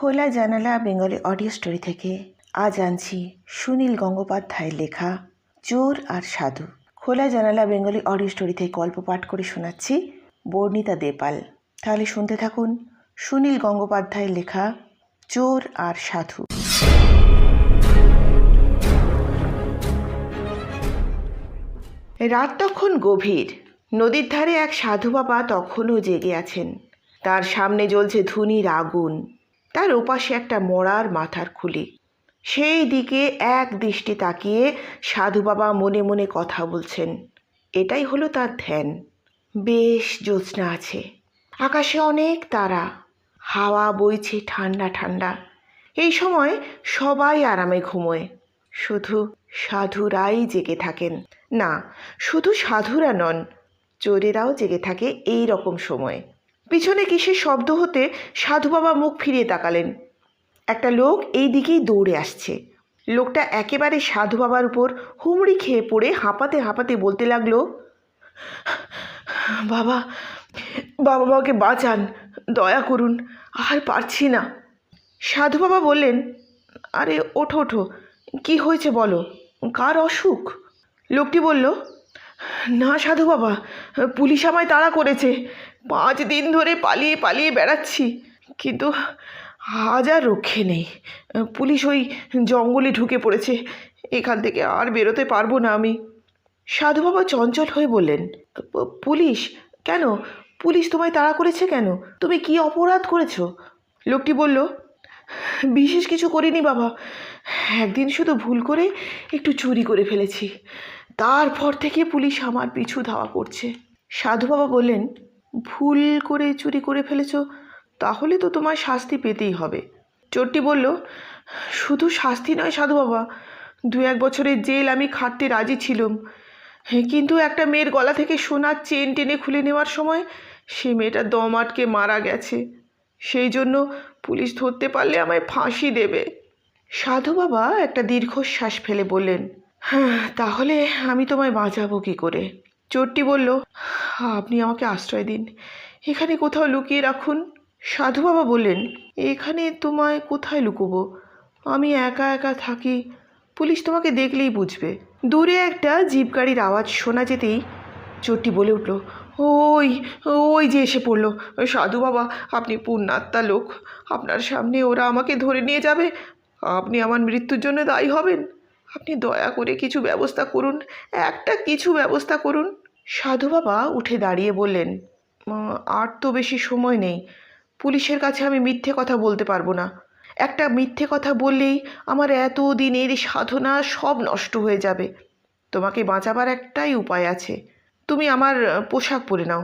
খোলা জানালা Bengali audio story থেকে আজ আনছি সুনীল গঙ্গোপাধ্যায়ের লেখা চোর আর সাধু। খোলা জানালা বেঙ্গলি অডিও স্টোরি থেকে গল্প পাঠ করে শোনাচ্ছি বর্ণিতা দেপাল। তাহলে শুনতে থাকুন সুনীল গঙ্গোপাধ্যায়ের লেখা চোর আর সাধু। রাত তখন গভীর। নদীর ধারে এক সাধু বাবা তখনও জেগে আছেন। তার সামনে জ্বলছে ধুনির আগুন। তার ওপাশে একটা মরার মাথার খুলি। সেই দিকে এক দৃষ্টি তাকিয়ে সাধু বাবা মনে মনে কথা বলছেন, এটাই হলো তার ধ্যান। বেশ জ্যোৎস্না আছে। আকাশে অনেক তারা, হাওয়া বইছে ঠান্ডা ঠান্ডা। এই সময় সবাই আরামে ঘুমোয়। শুধু সাধুরাই জেগে থাকেন। না, শুধু সাধুরা নন, চোরেরাও জেগে থাকে এই রকম সময়ে। পিছনে কিসের শব্দ হতে সাধু বাবা মুখ ফিরিয়ে তাকালেন। একটা লোক এই দিকেই দৌড়ে আসছে। লোকটা একেবারে সাধু বাবার উপর হুমড়ি খেয়ে পড়ে হাঁপাতে হাঁপাতে বলতে লাগল, বাবা বাবা বাবাকে বাঁচান, দয়া করুন, আর পারছি না। সাধু বাবা বললেন, আরে, ওঠো ওঠো, কি হয়েছে বলো, কার অসুখ? লোকটি বলল না সাধু বাবা, পুলিশ আমায় তাড়া করেছে। পাঁচ দিন ধরে পালিয়ে পালিয়ে বেড়াচ্ছি, কিন্তু আজ আর রক্ষে নেই। পুলিশ ওই জঙ্গলে ঢুকে পড়েছে, এখান থেকে আর বেরোতে পারব না আমি। সাধু বাবা চঞ্চল হয়ে বললেন পুলিশ? কেন? পুলিশ তোমায় তাড়া করেছে কেন? তুমি কি অপরাধ করেছ? লোকটি বলল, বিশেষ কিছু করিনি বাবা। একদিন শুধু ভুল করে একটু চুরি করে ফেলেছি। তারপর থেকে পুলিশ আমার পিছু ধাওয়া করছে। সাধু বাবা বললেন ভুল করে চুরি করে ফেলেছো তাহলে তো তোমার শাস্তি পেতেই হবে। চোরটি বলল শুধু শাস্তি নয় সাধু বাবা দু এক বছরের জেল আমি খাটতে রাজি ছিলাম। হ্যাঁ, কিন্তু একটা মেয়ের গলা থেকে সোনার চেন টেনে খুলে নেওয়ার সময় সে মেয়েটা দম আটকে মারা গেছে। সেই জন্য পুলিশ ধরতে পারলে আমায় ফাঁসি দেবে। সাধু বাবা একটা দীর্ঘশ্বাস ফেলে বললেন তাহলে আমি তোমায় বাঁচাবো কী করে? চোরটি বলল, আপনি আমাকে আশ্রয় দিন। এখানে কোথাও লুকিয়ে রাখুন। সাধু বাবা বললেন, এখানে তোমায় কোথায় লুকোবো? আমি একা একা থাকি। পুলিশ তোমাকে দেখলেই বুঝবে। দূরে একটা জিপ গাড়ির আওয়াজ শোনা যেতেই চোরটি বলে উঠল, ওই ওই যে এসে পড়ল। সাধু বাবা, আপনি পুণ্যাত্মা লোক। আপনার সামনে ওরা আমাকে ধরে নিয়ে যাবে। আপনি আমার মৃত্যুর জন্য দায়ী হবেন। আপনি দয়া করে কিছু ব্যবস্থা করুন, একটা কিছু ব্যবস্থা করুন। সাধু বাবা উঠে দাঁড়িয়ে বললেন আর তো বেশি সময় নেই। পুলিশের কাছে আমি মিথ্যে কথা বলতে পারব না। একটা মিথ্যে কথা বললেই আমার এত দিনের সাধনা সব নষ্ট হয়ে যাবে। তোমাকে বাঁচাবার একটাই উপায় আছে। তুমি আমার পোশাক পরে নাও।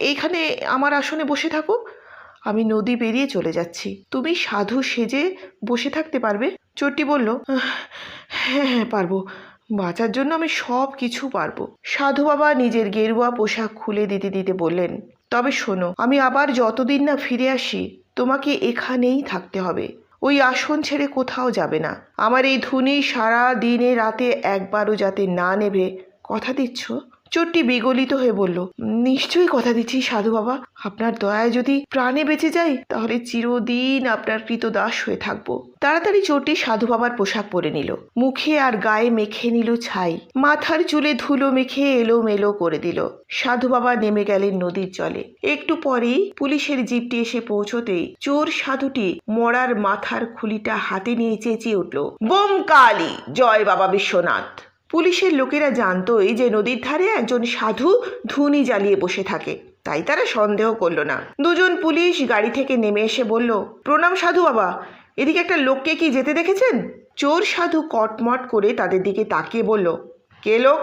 এইখানে আমার আসনে বসে থাকো। আমি নদী পেরিয়ে চলে যাচ্ছি। তুমি সাধু সেজে বসে থাকতে পারবে? চোরটি বলল হ্যাঁ হ্যাঁ পারব। বাঁচার জন্য আমি সব কিছু পারব। সাধু বাবা নিজের গেরুয়া পোশাক খুলে দিতে দিতে বললেন, তবে শোনো, আমি আবার যতদিন না ফিরে আসি, তোমাকে এখানেই থাকতে হবে। ওই আসন ছেড়ে কোথাও যাবে না। আমার এই ধুনি সারা দিনে রাতে একবারও যাতে না নেবে কথা দিচ্ছ? চোরটি বিগলিত হয়ে বলল, নিশ্চয়ই কথা দিচ্ছি সাধু বাবা। আপনার দয়ায় যদি প্রাণে বেঁচে যাই, তাহলে চিরদিন আপনার কৃতদাস হয়ে থাকব তাড়াতাড়ি চোরটি সাধু বাবার পোশাক পরে নিল। মুখে আর গায়ে মেখে নিল ছাই। মাথার চুলে ধুলো মেখে এলো মেলো করে দিল। সাধু বাবা নেমে গেলেন নদীর জলে। একটু পরেই পুলিশের জিপটি এসে পৌঁছতেই চোর সাধুটি মরার মাথার খুলিটা হাতে নিয়ে চেঁচিয়ে উঠল বোম কালী জয় বাবা বিশ্বনাথ! পুলিশের লোকেরা জানতোই যে নদীর ধারে একজন সাধু ধুনি জ্বালিয়ে বসে থাকে। তাই তারা সন্দেহ করল না। দুজন পুলিশ গাড়ি থেকে নেমে এসে বলল, প্রণাম সাধু বাবা, এদিকে একটা লোককে কি যেতে দেখেছেন? চোর সাধু কটমট করে তাদের দিকে তাকিয়ে বলল, কে লোক?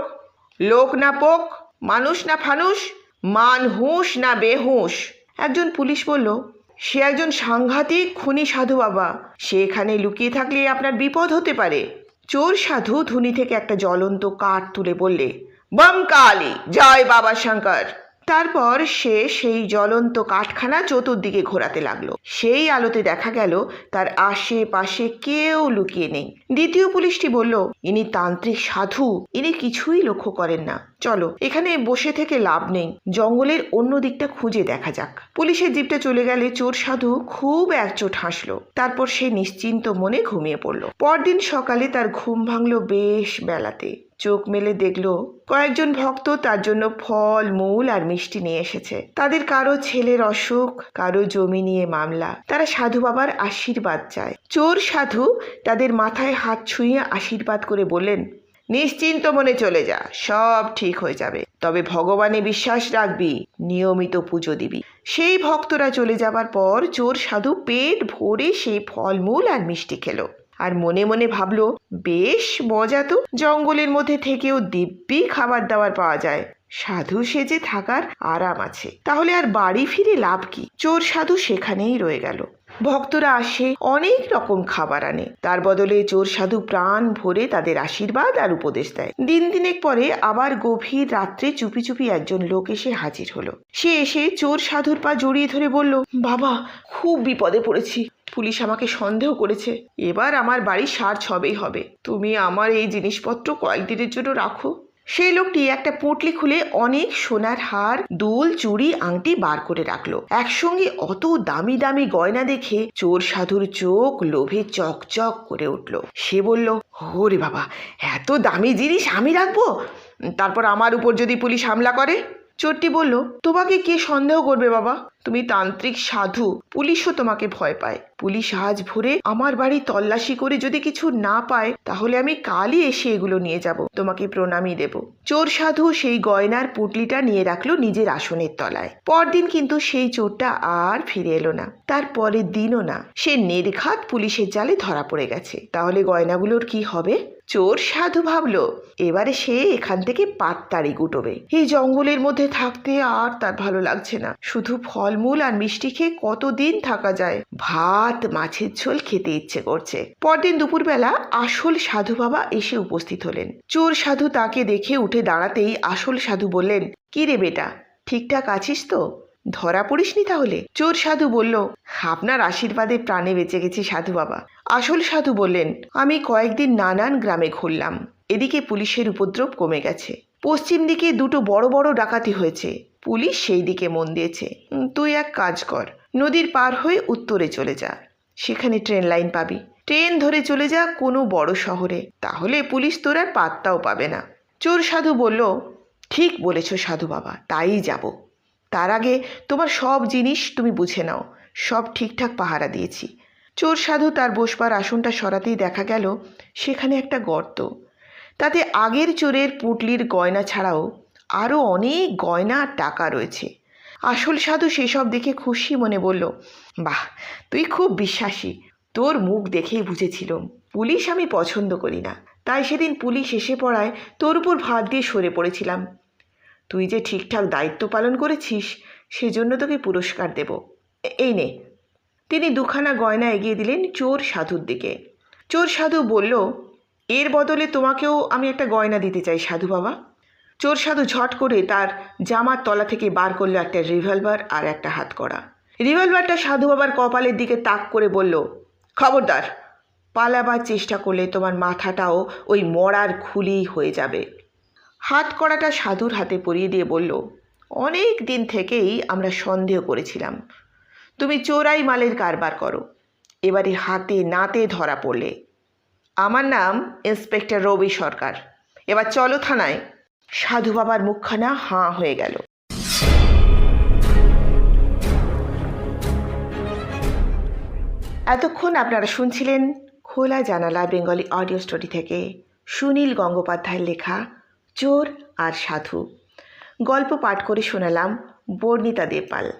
লোক না পোক, মানুষ না ফানুষ মান হুঁশ না বেহুঁশ? একজন পুলিশ বলল, সে একজন সাংঘাতিক খুনি সাধু বাবা। সে এখানে লুকিয়ে থাকলে আপনার বিপদ হতে পারে। চোর সাধু ধুনি থেকে একটা জ্বলন্ত কাঠ তুলে বললে বম কালী জয় বাবা শঙ্কর। তারপর সে সেই জ্বলন্ত কাঠখানা চতুর্দিকে ঘোরাতে লাগল। সেই আলোতে দেখা গেল, তার আশেপাশে কেউ লুকিয়ে নেই। দ্বিতীয় পুলিশটি বলল, ইনি তান্ত্রিক সাধু, ইনি কিছুই লক্ষ্য করেন না। চলো, এখানে বসে থেকে লাভ নেই। জঙ্গলের অন্য দিকটা খুঁজে দেখা যাক। পুলিশের জিপটা চলে গেলে চোর সাধু খুব একচোট হাসলো। তারপর সে নিশ্চিন্ত মনে ঘুমিয়ে পড়ল। পরদিন সকালে তার ঘুম ভাঙলো বেশ বেলাতে। চোখ মেলে দেখল, কয়েকজন ভক্ত তার জন্য ফল, মূল আর মিষ্টি নিয়ে এসেছে। তাদের কারও ছেলের অসুখ, কারও জমি নিয়ে মামলা। তারা সাধু বাবার আশীর্বাদ চায়। চোর সাধু তাদের মাথায় হাত ছুঁয়ে আশীর্বাদ করে বললেন নিশ্চিন্ত মনে চলে যা, সব ঠিক হয়ে যাবে। তবে ভগবানে বিশ্বাস রাখবি, নিয়মিত পুজো দিবি। সেই ভক্তরা চলে যাবার পর চোর সাধু পেট ভরে সেই ফলমূল আর মিষ্টি খেলো। আর মনে মনে ভাবলো, বেশ মজা তো, জঙ্গলের মধ্যে থেকেও দিব্যি খাবার দাবার পাওয়া যায়। সাধু সেজে থাকার আরাম আছে। তাহলে আর বাড়ি ফিরে লাভ কি? চোর সাধু সেখানেই রয়ে গেল। ভক্তরা আসে, অনেক রকম খাবার আনে। তার বদলে চোর সাধু প্রাণ ভরে তাদের আশীর্বাদ আর উপদেশ দেয়। দিন দিনেক পরে আবার গভীর রাত্রে চুপি চুপি একজন লোক এসে হাজির হলো। সে এসে চোর সাধুর পা জড়িয়ে ধরে বলল, বাবা, খুব বিপদে পড়েছি। পুলিশ আমাকে সন্দেহ করেছে। এবার আমার বাড়ি সার ছবেই হবে। তুমি আমার এই জিনিসপত্র কয়েকদিনের জন্য রাখো। সেই লোকটি একটা পুঁটলি খুলে অনেক সোনার হার, দুল, চুড়ি, আংটি বার করে রাখল। একসঙ্গে অত দামি দামি গয়না দেখে চোর সাধুর চোখ লোভে চকচক করে উঠল। সে বলল, ওরে বাবা, এত দামি জিনিস আমি রাখব? তারপর আমার উপর যদি পুলিশ হামলা করে? চোরটি বলল, তোমাকে কে সন্দেহ করবে বাবা? তুমি তান্ত্রিক সাধু, পুলিশও তোমাকে ভয় পায়। পুলিশ আজ ভোরে আমার বাড়ি তল্লাশি করে যদি কিছু না পায়, তাহলে আমি কালই এসে এগুলো নিয়ে যাব। তোমাকে প্রণামী দেব। চোর সাধু সেই গয়নার পুটলিটা নিয়ে রাখল নিজের আসনের তলায়। পরদিন কিন্তু সেই চোরটা আর ফিরে এলো না। তার পরের দিনও না। সে নির্ঘাত পুলিশের জালে ধরা পড়ে গেছে। তাহলে গয়নাগুলোর কি হবে? চোর সাধু ভাবলো, এবারে সে এখান থেকে পাত্তাড়ি গুটোবে। এই জঙ্গলের মধ্যে থাকতে আর তার ভালো লাগছে না। শুধু ফলমূল আর মিষ্টি খেয়ে কতদিন থাকা যায়? ভাত, মাছের ঝোল খেতে ইচ্ছে করছে। পরদিন দুপুরবেলা আসল সাধু বাবা এসে উপস্থিত হলেন। চোর সাধু তাকে দেখে উঠে দাঁড়াতেই আসল সাধু বললেন, কি রে বেটা, ঠিকঠাক আছিস তো? ধরা পড়িসনি তাহলে? চোর সাধু বলল, আপনার আশীর্বাদে প্রাণে বেঁচে গেছি সাধু বাবা। আসল সাধু বললেন, আমি কয়েকদিন নানান গ্রামে ঘুরলাম। এদিকে পুলিশের উপদ্রব কমে গেছে। পশ্চিম দিকে দুটো বড় বড় ডাকাতি হয়েছে। পুলিশ সেই দিকে মন দিয়েছে। তুই এক কাজ কর, নদীর পার হয়ে উত্তরে চলে যা। সেখানে ট্রেন লাইন পাবি। ট্রেন ধরে চলে যা কোনো বড় শহরে। তাহলে পুলিশ তোর আর পাত্তাও পাবে না। চোর সাধু বলল, ঠিক বলেছ সাধু বাবা, তাই যাব। তার আগে তোমার সব জিনিস তুমি বুঝে নাও। সব ঠিকঠাক পাহারা দিয়েছি। চোর সাধু তার বসবার আসনটা সরাতেই দেখা গেল, সেখানে একটা গর্ত। তাতে আগের চোরের পুটলির গয়না ছাড়াও আরও অনেক গয়না আর টাকা রয়েছে। আসল সাধু সেসব দেখে খুশি মনে বলল, বাহ, তুই খুব বিশ্বাসী। তোর মুখ দেখেই বুঝেছিলাম, পুলিশ আমি পছন্দ করি না। তাই সেদিন পুলিশ এসে পড়ায় তোর উপর ভাত দিয়ে সরে পড়েছিলাম। তুই যে ঠিকঠাক দায়িত্ব পালন করেছিস, সেজন্য তোকে পুরস্কার দেব। এই নে। তিনি দুখানা গয়না এগিয়ে দিলেন চোর সাধুর দিকে। চোর সাধু বলল, এর বদলে তোমাকেও আমি একটা গয়না দিতে চাই সাধু বাবা। চোর সাধু ঝট করে তার জামার তলা থেকে বার করল একটা রিভলভার আর একটা হাত করা রিভলভারটা সাধু বাবার কপালের দিকে তাক করে বলল, খবরদার, পালাবার চেষ্টা করলে তোমার মাথাটাও ওই মরার খুলি হয়ে যাবে। হাত করাটা সাধুর হাতে পরিয়ে দিয়ে বলল, অনেক দিন থেকেই আমরা সন্দেহ করেছিলাম। তুমি চোরাই মালের কারবার করো। এবারে হাতে নাতে ধরা পড়লে। আমার নাম ইন্সপেক্টর রবি সরকার। এবার চলো থানায়। সাধু বাবার মুখখানা হাঁ হয়ে গেল। এতক্ষণ আপনারা শুনছিলেন খোলা জানালা বেঙ্গলি অডিও স্টোরি থেকে সুনীল গঙ্গোপাধ্যায়ের লেখা চোর আর সাধু। গল্প পাঠ করে শোনালাম বর্ণিতা দেপাল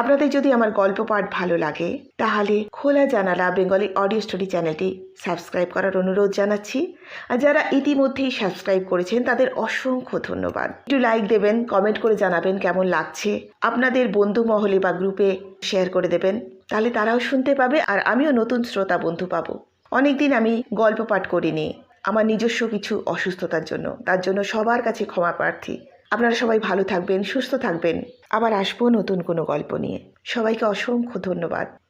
আপনাদের যদি আমার গল্প পাঠ ভালো লাগে, তাহলে Khola Janala Bengali audio story চ্যানেলটি সাবস্ক্রাইব করার অনুরোধ জানাচ্ছি। আর যারা ইতিমধ্যেই সাবস্ক্রাইব করেছেন, তাদের অসংখ্য ধন্যবাদ। একটু লাইক দেবেন কমেন্ট করে জানাবেন কেমন লাগছে। আপনাদের বন্ধু মহলে বা গ্রুপে শেয়ার করে দেবেন, তাহলে তারাও শুনতে পাবে আর আমিও নতুন শ্রোতা বন্ধু পাবো। অনেকদিন আমি গল্প পাঠ করিনি, আমার নিজস্ব কিছু অসুস্থতার জন্য, তার জন্য সবার কাছে ক্ষমা প্রার্থী। আপনারা সবাই ভালো থাকবেন, সুস্থ থাকবেন। আবার আসব নতুন কোনো গল্প নিয়ে। সবাইকে অসংখ্য ধন্যবাদ।